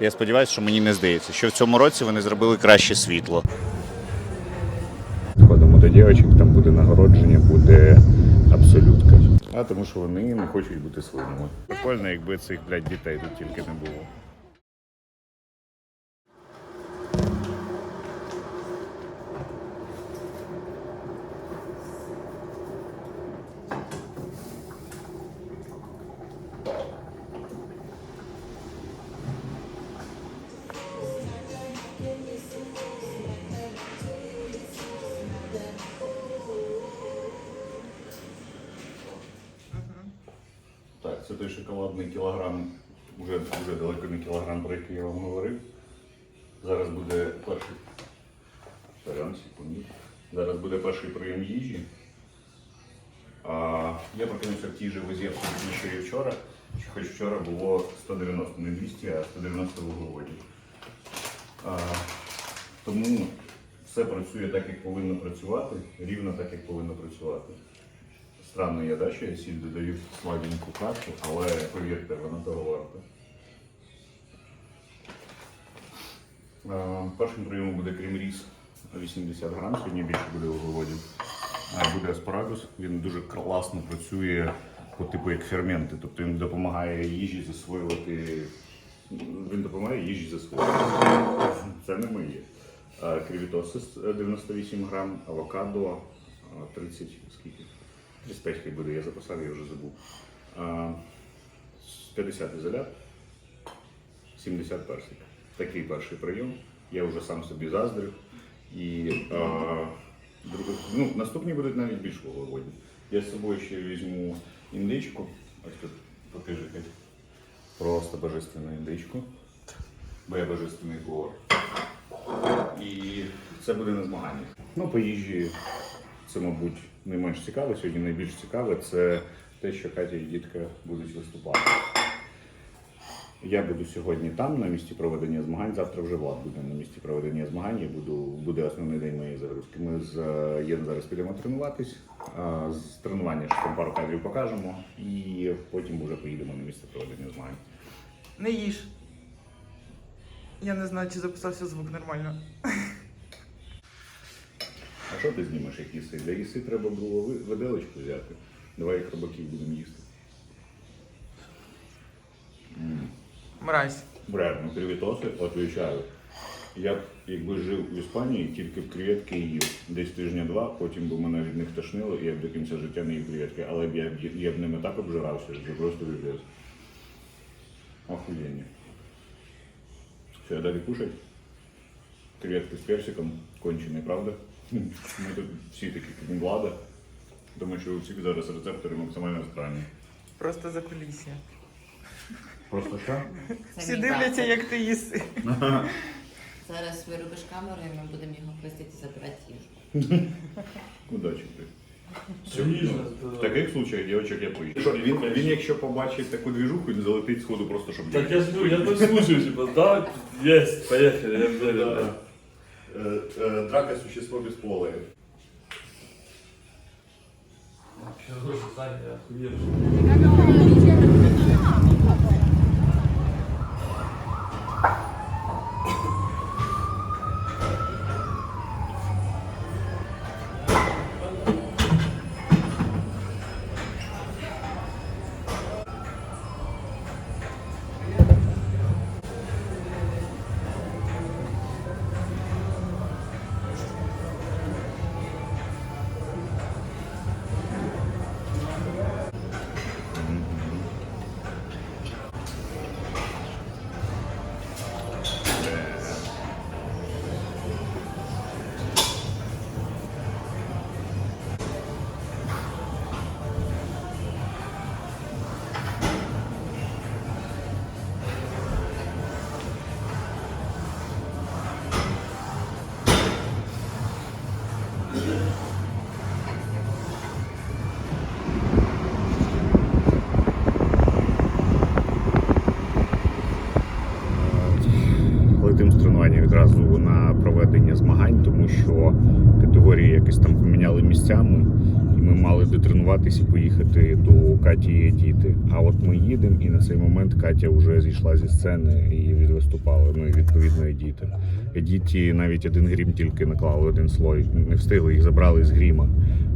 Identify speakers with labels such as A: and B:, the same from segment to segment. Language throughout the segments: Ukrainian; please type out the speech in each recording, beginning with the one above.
A: Я сподіваюся, що мені не здається, що в цьому році вони зробили краще світло. Ходимо до дівчинок, там буде нагородження, буде абсолютка. А тому що вони не хочуть бути своїми. Прикольно, якби цих блядь, дітей тут тільки не було. Той шоколадний кілограм, вже, вже далеко не кілограм, про який я вам говорив. Зараз буде перший. Сорян, секунду. Зараз буде перший прийом їжі. А, я прокинувся в тій же абсолютно, що і вчора. Хоч вчора було 190, не 200, а 190 вуглеводів. Тому все працює так, як повинно працювати, рівно так, як повинно працювати. Странно я да, що я сіль додаю в слабеньку кашу, але повірте, вона того варта. Е, Першим прийомом буде крем-ріс 80 грам, сьогодні більше буде вуглеводів. А Буде аспарагус, він дуже класно працює по типу як ферменти, тобто він допомагає їжі засвоювати. Він допомагає їжі засвоювати. Це не моє. Е, Крівітосис е, 98 грам, авокадо е, 30, скільки? 35 хай буде, я записав, я вже забув. Е, 50 ізолят, 70 персик. Такий перший прийом. Я вже сам собі заздрив. І е, друг- ну, наступні будуть навіть більш вуглеводні. Я з собою ще візьму індичку. Ось тут покажи Просто божественну індичку. Бо я божественний повар. І це буде на змаганнях. Ну, по їжі це, мабуть, найменш цікаве. Сьогодні найбільш цікаве це те, що Катя і дітка будуть виступати. Я буду сьогодні там, на місці проведення змагань. Завтра вже Влад буде на місці проведення змагань. Я буду, буде основний день моєї загрузки. Ми з е, Єн зараз підемо тренуватись. З тренування ще пару кадрів покажемо і потім вже поїдемо на місце проведення змагань.
B: Не їж. Я не знаю, чи записався звук нормально.
A: А що ти знімеш, як їси? Для їси треба було ви- виделочку взяти. Давай як рибаків будемо їсти.
B: Мразь.
A: Брат, ну креветоси, отвечаю. Я б, якби жив в Іспанії, тільки б креветки їв десь тижня два, потім би мене від них тошнило, і я б до кінця життя не їв креветки. Але б я, б- я б ними так обжирався, що просто вибез. Охуєння. Все, далі кушать. Креветки з персиком, кончений, правда? Ми тут всі такі крім влада. Тому що у всіх зараз рецептори максимально странні.
B: Просто за кулісся.
A: Просто що?
B: Всі дивляться, як ти їси.
C: Зараз виробиш камеру і ми будемо його хрестити і забирати їжу.
A: Удачі ти. Ну. В таких случаях дівчат я поїду. Він, він якщо побачить таку двіжуху, він залетить сходу просто, щоб
D: Так я жду, я тут слушаю, типа, да, есть, поехали, я уверен.
A: Е, е, Драка существо без пола.
D: Хорошо, Саня,
A: категорії якось там поміняли місцями, і ми мали дотренуватися і поїхати до Каті і діти. А от ми їдемо, і на цей момент Катя вже зійшла зі сцени і відвиступала. відповідно Едіти. Едіті навіть один грім тільки наклали один слой, не встигли, їх забрали з гріма.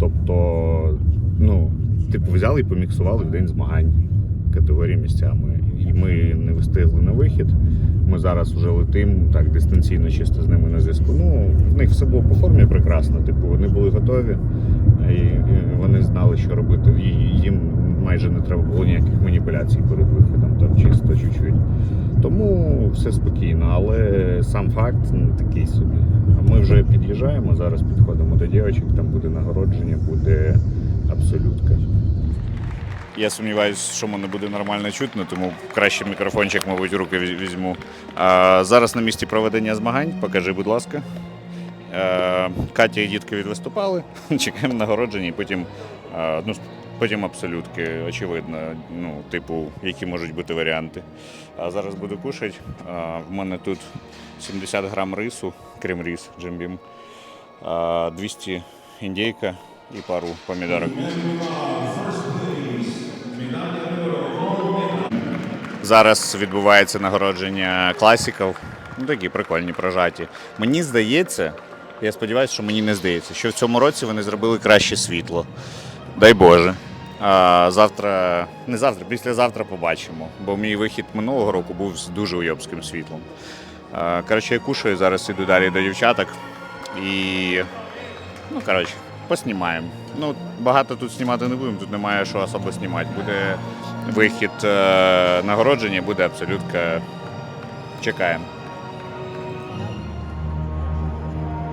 A: Тобто, ну, типу, взяли і поміксували в день змагань категорії місцями. І ми не встигли на вихід. Ми зараз вже летимо так дистанційно, чисто з ними на зв'язку. Ну, в них все було по формі прекрасно. Типу, вони були готові, і вони знали, що робити. І їм майже не треба було ніяких маніпуляцій перед виходом, там чисто чуть-чуть. Тому все спокійно, але сам факт ну, такий собі. Ми вже під'їжджаємо, зараз підходимо до дівчинок, там буде нагородження, буде абсолютка. Я сумніваюся, що мене буде нормально чутно, тому краще мікрофончик, мабуть, руки візьму. А, зараз на місці проведення змагань. Покажи, будь ласка. Е, Катя і дітки відвиступали, чекаємо нагородження і потім, е, ну, потім абсолютки, очевидно, ну, типу, які можуть бути варіанти. А зараз буду кушати. А, В мене тут 70 грам рису, крем ріс, джимбім, 200 індейка і пару помідорок. Зараз відбувається нагородження класиків. Ну, такі прикольні прожаті. Мені здається, я сподіваюся, що мені не здається, що в цьому році вони зробили краще світло. Дай Боже. А завтра, не завтра, післязавтра побачимо. Бо мій вихід минулого року був з дуже уйобським світлом. Коротше, я кушаю, зараз іду далі до дівчаток. І, ну, коротше, поснімаємо. Ну, багато тут знімати не будемо, тут немає що особо знімати. Буде вихід е, нагородження, буде абсолютка. Чекаємо.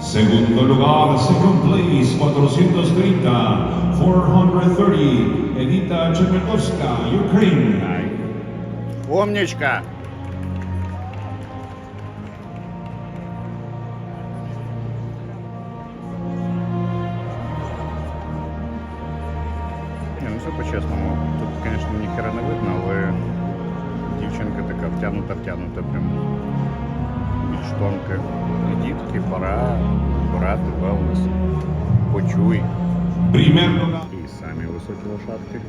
E: Segundo lugar, second place, 430, 430, Edita Chernyakovska, Ukraine.
A: Умничка! Втягнута прям більш тонка. Дітки, пора брати велнес. Почуй.
E: Lugar.
A: І самі високі лошадки.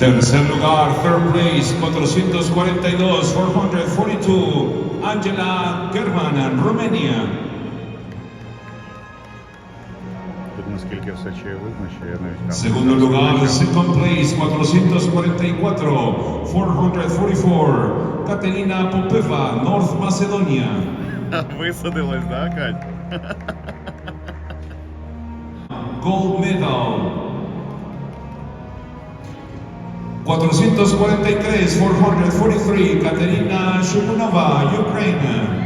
E: Tercer lugar, third place, 442, 442, Angela German, Romania.
A: Тут наскільки все ще видно, що я навіть камеру
E: Segundo
A: зараз
E: lugar,
A: включив.
E: second place, 444, 444, Katerina Popeva, North Macedonia.
A: Висадилась, да, Кать?
E: Gold medal. 443, 443, Katerina Shukunova, Ukraine.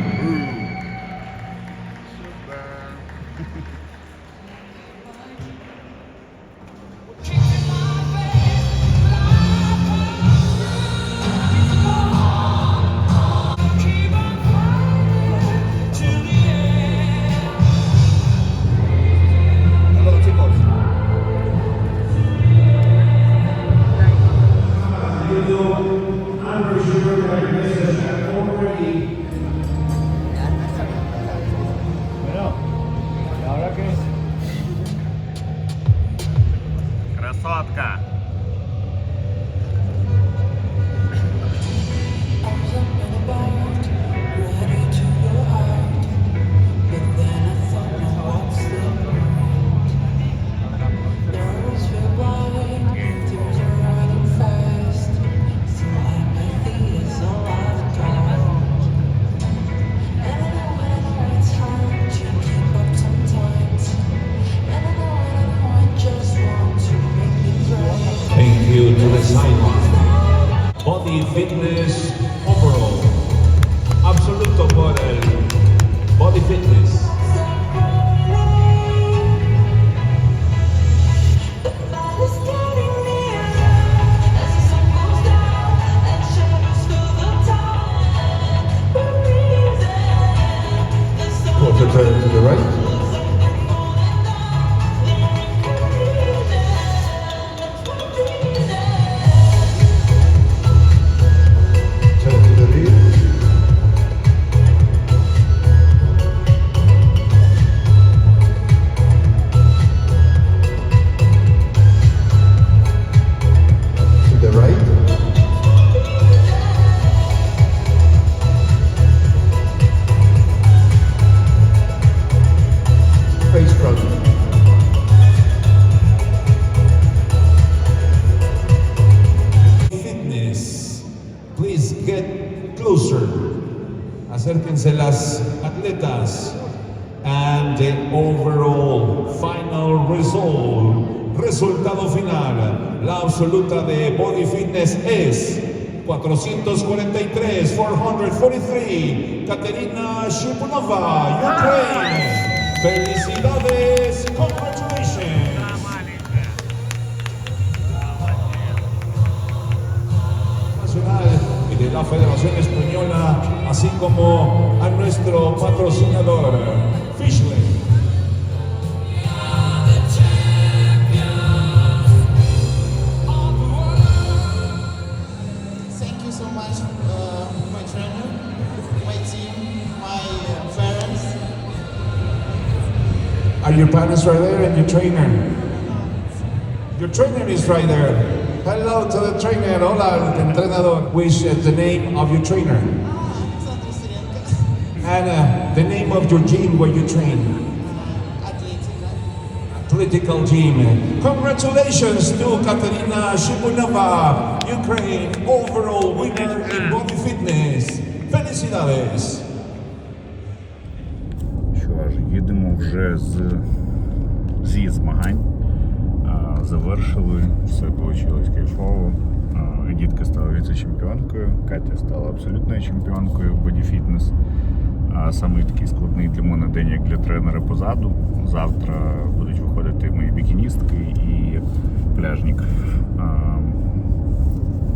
E: Fitness Acérquense las atletas. And the overall final result, resultado final, la absoluta de Body Fitness es 443, 443, Katerina Shipunova, Ukraine. Felicidades, congratulations. La Federación Española, así como a nuestro patrocinador, Fishley.
F: Thank you so much, uh, my trainer, my team, my uh, parents.
E: Are your parents right there and your trainer? Your trainer is right there. Hello to the trainer. Hola, el entrenador. Which is the name of your trainer?
F: Alexander Sirenko,
E: And uh, the name of your gym where you train?
F: Atletica.
E: Atletical gym. Congratulations to Katerina Shipunova, Ukraine overall winner in body fitness. Felicidades.
A: Що ж, їдемо вже з зі змагань. Завершили, все вийшло кайфово. Дітка стала віце-чемпіонкою, Катя стала абсолютною чемпіонкою в бодіфітнес. А саме такий складний для мене день, як для тренера позаду. Завтра будуть виходити мої бікіністки і пляжник.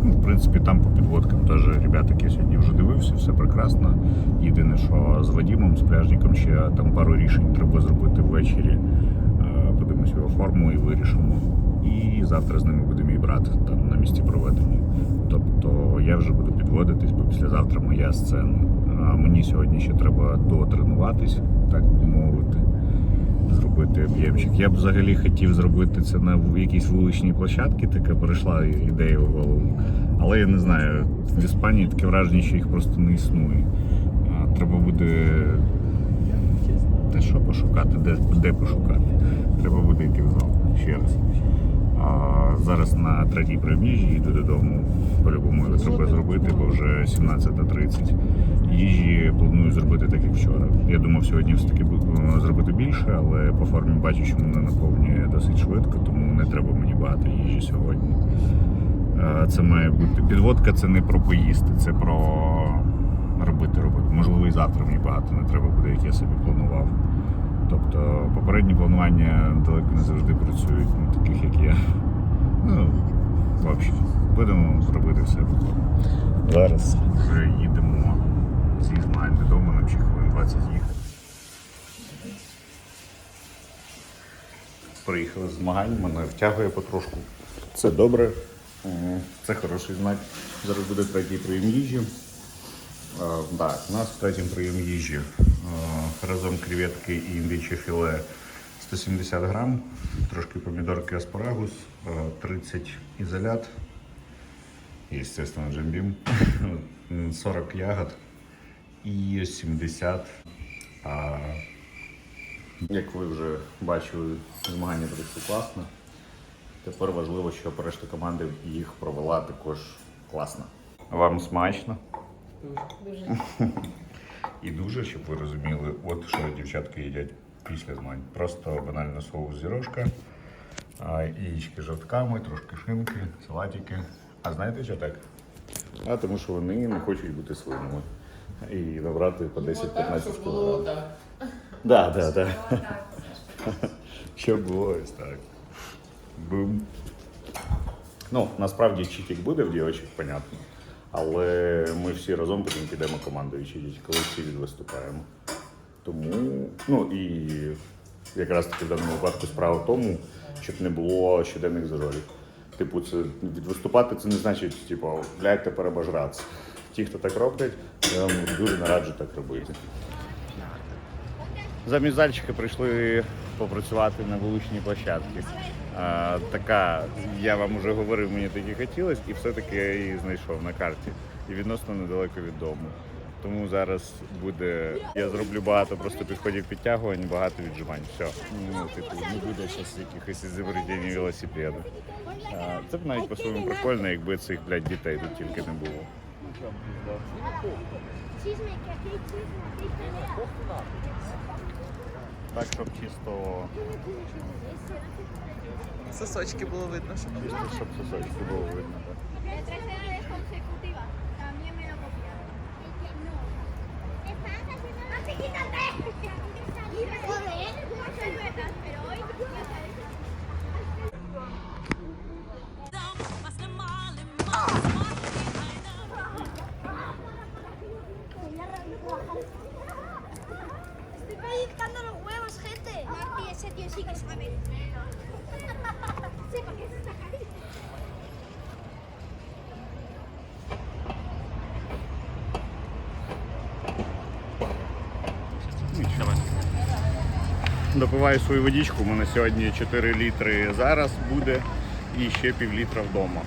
A: Ну, в принципі, там по підводкам теж ребята, які я сьогодні вже дивився, все прекрасно. Єдине, що з Вадімом, з пляжником ще там пару рішень треба зробити ввечері. Подивимось його форму і вирішимо. І завтра з ними буде мій брат там на місці проведення. Тобто я вже буду підводитись, бо післязавтра моя сцена. А мені сьогодні ще треба дотренуватись, так би мовити зробити об'ємчик. Я б взагалі хотів зробити це на якійсь вуличній площадці, така прийшла ідея в голову. Але я не знаю, в Іспанії таке враження, що їх просто не існує. Треба буде те, що пошукати, де, де пошукати. Треба буде йти в зал ще раз. А зараз на третій приміжі йду додому. По-любому його треба зробити, бо вже 17.30. Їжі планую зробити так, як вчора. Я думав сьогодні все-таки бу- зробити більше, але по формі бачу, що мене наповнює досить швидко, тому не треба мені багато їжі сьогодні. Е, Це має бути підводка, це не про поїсти, це про робити роботу. Можливо, і завтра мені багато не треба буде, як я собі планував. Тобто попередні планування далеко не завжди працюють на таких, як я. Ну, в общем, будемо робити все. Зараз вже їдемо зі змагань додому, нам ще хвилин 20 їхати. Приїхали з змагань, мене втягує потрошку. Це добре, це хороший знак. Зараз буде третій прийом їжі. Е, Так, у нас в третьому прийом їжі е, разом креветки і індиче філе 170 грам, трошки помідорки аспарагус, е, 30 ізолят, і, звісно, джембім, 40 ягод і 70. А, як ви вже бачили, змагання пройшли класно. Тепер важливо, щоб решта команди їх провела також класно. Вам смачно?
C: Дуже.
A: І дуже, щоб ви розуміли, от що дівчатки їдять після змагань. Просто банально соус зірошка, яєчки з жовтками, трошки шинки, салатики. А знаєте що так? А тому що вони не хочуть бути свинами. І набрати по 10-15 кг.
C: так.
A: Да, да, да. Щоб було ось так. Бум. Ну, насправді читік буде в дівчат, понятно. Але ми всі разом потім підемо командою читіть, коли всі відвиступаємо. Тому, ну і якраз таки в даному випадку справа в тому, щоб не було щоденних зажорів. Типу, це відвиступати це не значить, типу, блядь, перебажратися. Ті, хто так роблять, я вам дуже нараджу так робити. Замість зальчика прийшли попрацювати на вуличній площадці. А, така, я вам вже говорив, мені таки хотілося, і все-таки я її знайшов на карті. І відносно недалеко від дому. Тому зараз буде. Я зроблю багато просто підходів підтягувань, багато віджимань. Все. Ну, типу, не буде зараз якихось ізобретень велосипеду. Це б навіть по-своєму прикольно, якби цих блядь, дітей тут тільки не було. Так, щоб чисто,
B: Сосочки було видно,
A: чисто щоб сосочки було видно. Так. Допиваю свою водичку, у мене сьогодні 4 літри зараз буде і ще пів літра вдома.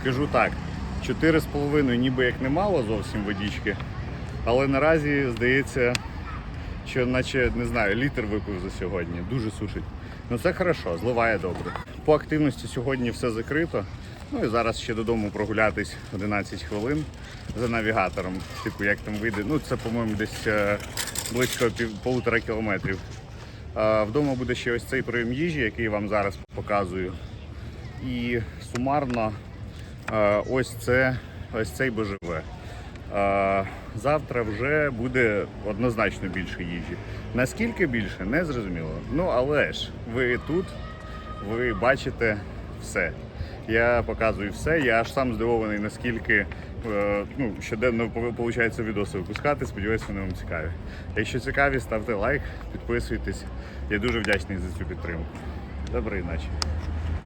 A: Скажу так, 4,5 ніби як немало зовсім водички, але наразі здається, що наче не знаю, літр випив за сьогодні. Дуже сушить. Ну це хорошо, зливає добре. По активності сьогодні все закрито. Ну і зараз ще додому прогулятись 11 хвилин за навігатором. Типу, як там вийде. Ну це, по-моєму, десь е, близько пів полутора кілометрів. Вдома буде ще ось цей прийом їжі, який я вам зараз показую. І сумарно ось це ось цей БЖВ. Е, Завтра вже буде однозначно більше їжі. Naскільки більше, не зрозуміло. Ну але ж ви тут, ви бачите все. Я показую все. Я аж сам здивований, наскільки ну, щоденно виходить відоси випускати. Сподіваюся, вони вам цікаві. Якщо цікаві, ставте лайк, підписуйтесь. Я дуже вдячний за цю підтримку. Доброї ночі.